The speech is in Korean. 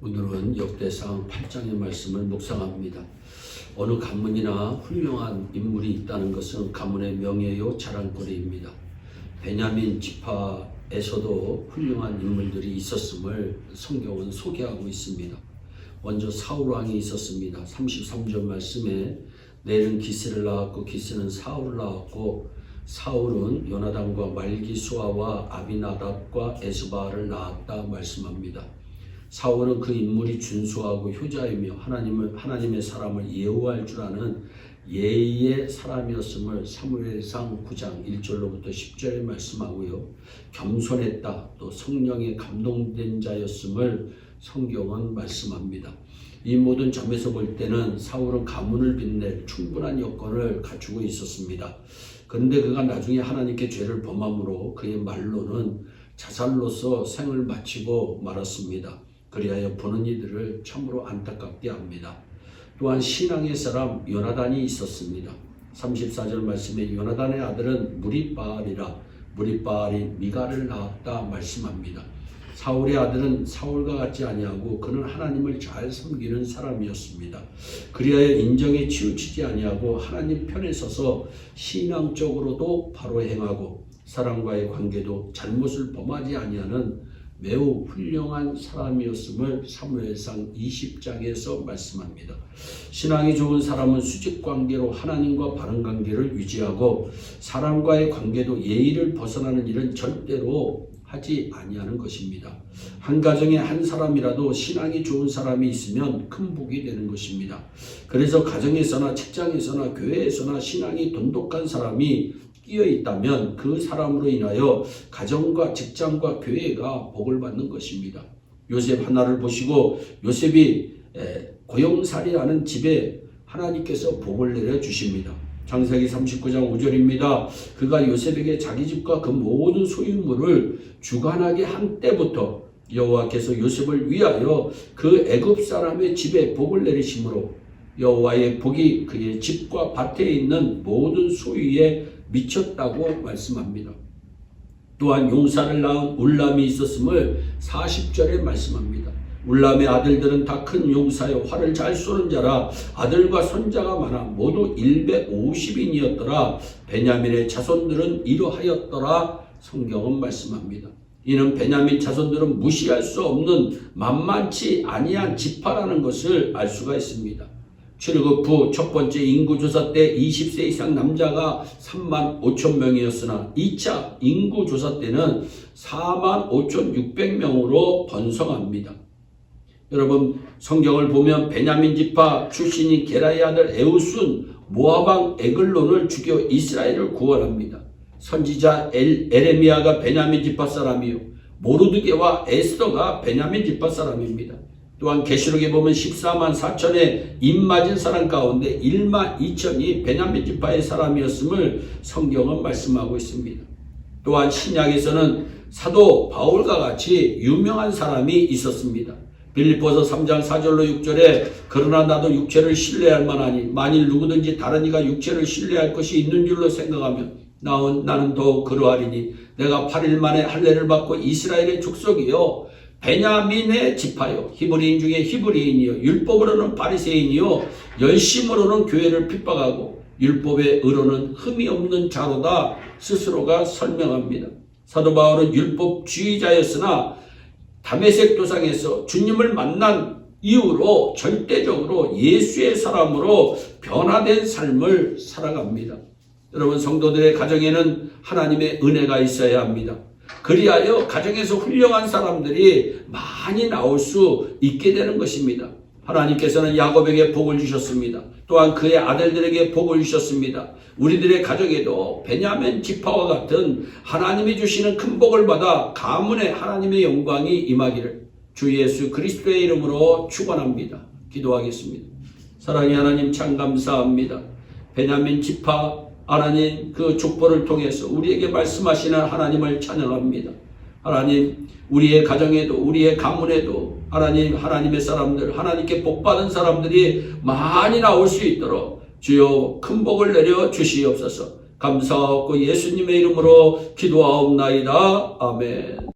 오늘은 역대상 8장의 말씀을 묵상합니다. 어느 가문이나 훌륭한 인물이 있다는 것은 가문의 명예요 자랑거리입니다. 베냐민 지파에서도 훌륭한 인물들이 있었음을 성경은 소개하고 있습니다. 먼저 사울 왕이 있었습니다. 33절 말씀에 내는 기스를 낳았고 기스는 사울을 낳았고 사울은 요나단과 말기수아와 아비나답과 에스바를 낳았다 말씀합니다. 사울은 그 인물이 준수하고 효자이며 하나님을 하나님의 사람을 예우할 줄 아는 예의의 사람이었음을 사무엘상 9장 1절로부터 10절에 말씀하고요. 겸손했다. 또 성령에 감동된 자였음을 성경은 말씀합니다. 이 모든 점에서 볼 때는 사울은 가문을 빛낼 충분한 여건을 갖추고 있었습니다. 그런데 그가 나중에 하나님께 죄를 범함으로 그의 말로는 자살로서 생을 마치고 말았습니다. 그리하여 보는 이들을 참으로 안타깝게 합니다. 또한 신앙의 사람 요나단이 있었습니다. 34절 말씀에 요나단의 아들은 무리바알이라 무리바알이 미가를 낳았다 말씀합니다. 사울의 아들은 사울과 같지 아니하고 그는 하나님을 잘 섬기는 사람이었습니다. 그리하여 인정에 치우치지 아니하고 하나님 편에 서서 신앙적으로도 바로 행하고 사람과의 관계도 잘못을 범하지 아니하는 매우 훌륭한 사람이었음을 사무엘상 20장에서 말씀합니다. 신앙이 좋은 사람은 수직 관계로 하나님과 바른 관계를 유지하고 사람과의 관계도 예의를 벗어나는 일은 절대로 하지 아니하는 것입니다. 한 가정에 한 사람이라도 신앙이 좋은 사람이 있으면 큰 복이 되는 것입니다. 그래서 가정에서나 직장에서나 교회에서나 신앙이 돈독한 사람이 끼어 있다면 그 사람으로 인하여 가정과 직장과 교회가 복을 받는 것입니다. 요셉 하나를 보시고 요셉이 고용살이라는 집에 하나님께서 복을 내려 주십니다. 창세기 39장 5절입니다. 그가 요셉에게 자기 집과 그 모든 소유물을 주관하게 한 때부터 여호와께서 요셉을 위하여 그 애굽 사람의 집에 복을 내리심으로 여호와의 복이 그의 집과 밭에 있는 모든 소유에 미쳤다고 말씀합니다. 또한 용사를 낳은 울람이 있었음을 40절에 말씀합니다. 울람의 아들들은 다 큰 용사여 활을 잘 쏘는 자라 아들과 손자가 많아 모두 150인이었더라 베냐민의 자손들은 이러하였더라 성경은 말씀합니다. 이는 베냐민 자손들은 무시할 수 없는 만만치 아니한 지파라는 것을 알 수가 있습니다. 출애굽 후 첫 번째 인구조사 때 20세 이상 남자가 3만 5천 명이었으나 2차 인구조사 때는 4만 5천 600명으로 번성합니다. 여러분 성경을 보면 베냐민 지파 출신인 게라의 아들 에우순 모아방 에글론을 죽여 이스라엘을 구원합니다. 선지자 엘, 에레미야가 베냐민 지파 사람이요 모르드게와 에스더가 베냐민 지파 사람입니다. 또한 계시록에 보면 14만 4천의 입맞은 사람 가운데 1만 2천이 베냐민 지파의 사람이었음을 성경은 말씀하고 있습니다. 또한 신약에서는 사도 바울과 같이 유명한 사람이 있었습니다. 빌립보서 3장 4절로 6절에 그러나 나도 육체를 신뢰할 만하니 만일 누구든지 다른 이가 육체를 신뢰할 것이 있는 줄로 생각하면 나는, 나는 더욱 그러하리니 내가 8일 만에 할례를 받고 이스라엘의 족속이요 베냐민의 지파요 히브리인 중에 히브리인이요 율법으로는 바리새인이요 열심으로는 교회를 핍박하고 율법의 의로는 흠이 없는 자로다 스스로가 설명합니다. 사도 바울은 율법주의자였으나 담에색 도상에서 주님을 만난 이후로 절대적으로 예수의 사람으로 변화된 삶을 살아갑니다. 여러분 성도들의 가정에는 하나님의 은혜가 있어야 합니다. 그리하여 가정에서 훌륭한 사람들이 많이 나올 수 있게 되는 것입니다. 하나님께서는 야곱에게 복을 주셨습니다. 또한 그의 아들들에게 복을 주셨습니다. 우리들의 가정에도 베냐멘 지파와 같은 하나님이 주시는 큰 복을 받아 가문에 하나님의 영광이 임하기를 주 예수 그리스도의 이름으로 축원합니다. 기도하겠습니다. 사랑의 하나님 참 감사합니다. 베냐민 지파 하나님 그 족보를 통해서 우리에게 말씀하시는 하나님을 찬양합니다. 하나님 우리의 가정에도 우리의 가문에도 하나님 하나님의 사람들 하나님께 복 받은 사람들이 많이 나올 수 있도록 주여 큰 복을 내려 주시옵소서. 감사하고 예수님의 이름으로 기도하옵나이다. 아멘.